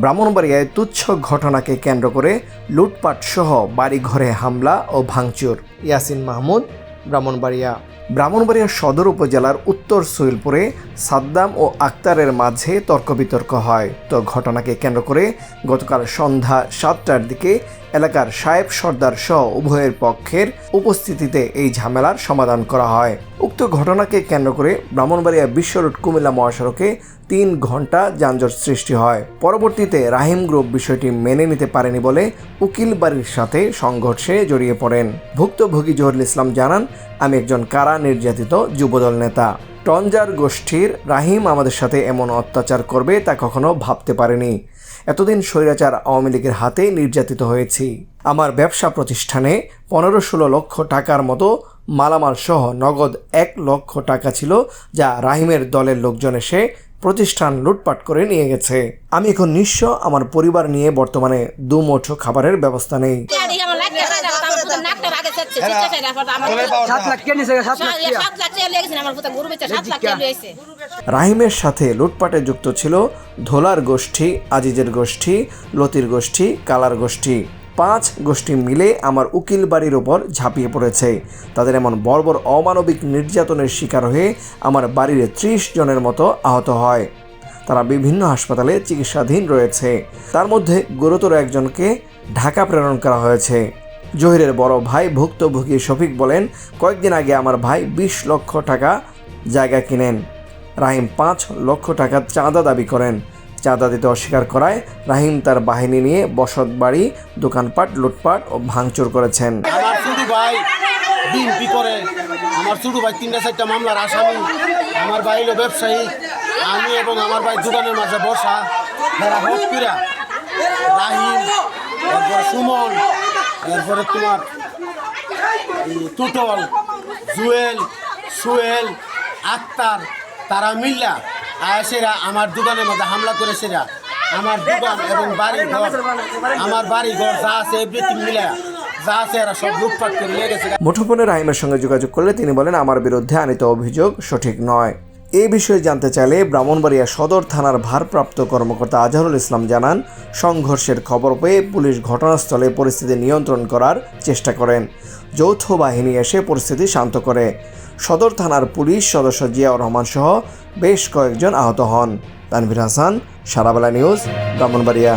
ব্রাহ্মণবাড়িয়ায় তুচ্ছ ঘটনাকে কেন্দ্র করে লুটপাট সহ বাড়িঘরে হামলা ও ভাঙচুর। ইয়াসিন মাহমুদ ব্রাহ্মণবাড়িয়া। ব্রাহ্মণবাড়িয়া সদর উপজেলার উত্তর সুইলপুরে সাদ্দাম ও আক্তারের মাঝে তর্ক বিতর্ক হয়। তো ঘটনাকে কেন্দ্র করে গতকাল সন্ধ্যা সাতটার দিকে এলাকার সাহেব সর্দার সহ উভয়ের পক্ষের উপস্থিতিতে এই ঝামেলার সমাধান করা হয়। উক্ত ঘটনাকে কেন্দ্র করে ব্রাহ্মণবাড়িয়া বিশ্ব রোড কুমিল্লা মহাসড়কে তিন ঘণ্টা যানজট সৃষ্টি হয়। পরবর্তীতে রাহিম গ্রুপ বিষয়টি মেনে নিতে পারেনি বলে উকিল বাড়ির সাথে সংঘর্ষে জড়িয়ে পড়েন। ভুক্তভোগী জহরুল ইসলাম জানান আমি একজন কারা নির্যাতিত যুবদল নেতা। টঞ্জার গোষ্ঠীর রাহিম আমাদের সাথে এমন অত্যাচার করবে তা কখনো ভাবতে পারেনি। এতদিন স্বৈরাচার আওয়ামী লীগের হাতে নির্যাতিত হয়েছি। আমার ব্যবসা প্রতিষ্ঠানে পনেরো ষোলো লক্ষ টাকার মতো মালামাল সহ নগদ এক লক্ষ টাকা ছিল যা রাহিমের দলের লোকজন এসে প্রতিষ্ঠান লুটপাট করে নিয়ে গেছে। আমি এখন নিঃস্ব, আমার পরিবার নিয়ে বর্তমানে দুমুঠো খাবারের ব্যবস্থা নেই গাড়ি আমার লাগবে না, আমার পুতের নাকটা ভাগে যাচ্ছে, চিৎকার আমার সাত লাখ কে নিছে সাত লাখ সাত- লাখ টাকা লেগেছে আমার পুতের গরু বেচে সাত লাখ টাকা লইছে। রাহিমের সাথে লুটপাটে যুক্ত ছিল ধোলার গোষ্ঠী আজিজের গোষ্ঠী লতির গোষ্ঠী কালার গোষ্ঠী। পাঁচ গোষ্ঠী মিলে আমার উকিল বাড়ির ওপর ঝাঁপিয়ে পড়েছে। তাদের এমন বর্বর অমানবিক নির্যাতনের শিকার হয়ে আমার বাড়ির ত্রিশ জনের মতো আহত হয়। তারা বিভিন্ন হাসপাতালে চিকিৎসাধীন রয়েছে। তার মধ্যে গুরুতর একজনকে ঢাকা প্রেরণ করা হয়েছে। জহিরের বড় ভাই ভুক্তভোগী শফিক বলেন, কয়েকদিন আগে আমার ভাই বিশ লক্ষ টাকা জায়গা কিনেন। রাহিম পাঁচ লক্ষ টাকা চাঁদা দাবি করেন। চাঁদা দিতে অস্বীকার করায় রাহিম তার বাহিনী নিয়ে বসত বাড়ি, দোকানপাট, লুটপাট ও ভাঙচুর করেছেন। আমার ছোট ভাই আমার ছোট তিনটা চারটা মামলার আসামি। আমার ভাই হলো ব্যবসায়ী। আমি এবং আমার ভাই দোকানের মাঝে বসা। রাহিম সুমন এরপরে তোমার টুটল, জুয়েল, সুয়েল, আক্তার, তারা মিল্লা আয়াসেরা আমার দোকানের মধ্যে হামলা করেছেরা। আমার দোকান এবং বাড়ি ঘর আমার বাড়ি ঘর যা আছে এভরিথিং মিলা যা আছে এরা সব লুটপাট করে নিয়ে গেছে মুঠোফোনে রাহিমের সঙ্গে যোগাযোগ করলে তিনি বলেন, আমার বিরুদ্ধে আনিত অভিযোগ সঠিক নয়। এই বিষয়ে জানতে চাইলে ব্রাহ্মণবাড়িয়া সদর থানার ভারপ্রাপ্ত কর্মকর্তা আজহারুল ইসলাম জানান, সংঘর্ষের খবর পেয়ে পুলিশ ঘটনাস্থলে পরিস্থিতি নিয়ন্ত্রণ করার চেষ্টা করেন। যৌথ বাহিনী এসে পরিস্থিতি শান্ত করে। সদর থানার পুলিশ সদস্য জিয়াউর রহমান সহ বেশ কয়েকজন আহত হন। তানভীর হাসান, সারাবেলা নিউজ, ব্রাহ্মণবাড়িয়া।